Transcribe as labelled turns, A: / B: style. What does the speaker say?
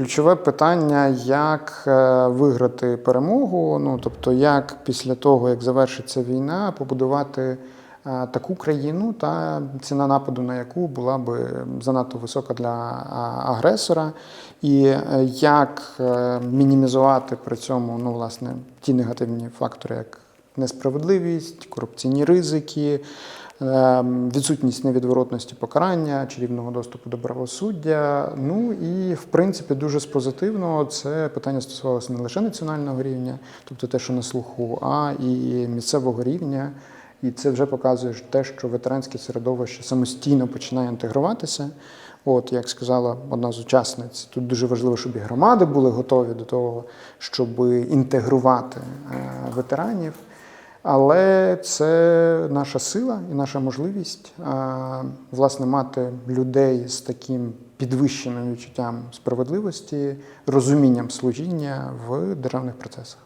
A: ключове питання, як е, виграти перемогу. Ну тобто, як після того, як завершиться війна, побудувати е, таку країну, та ціна нападу на яку була би занадто висока для агресора, і е, як мінімізувати при цьому ну, власне, ті негативні фактори, як несправедливість, корупційні ризики. Ем, відсутність невідворотності покарання, чарівного доступу до правосуддя. Ну і в принципі дуже з позитивного це питання стосувалося не лише національного рівня, тобто те, що на слуху, а і місцевого рівня. І це вже показує те, що ветеранське середовище самостійно починає інтегруватися. От, як сказала одна з учасниць, тут дуже важливо, щоб і громади були готові до того, щоб інтегрувати е, ветеранів. Але це наша сила і наша можливість власне мати людей з таким підвищеним відчуттям справедливості, розумінням служіння в державних процесах.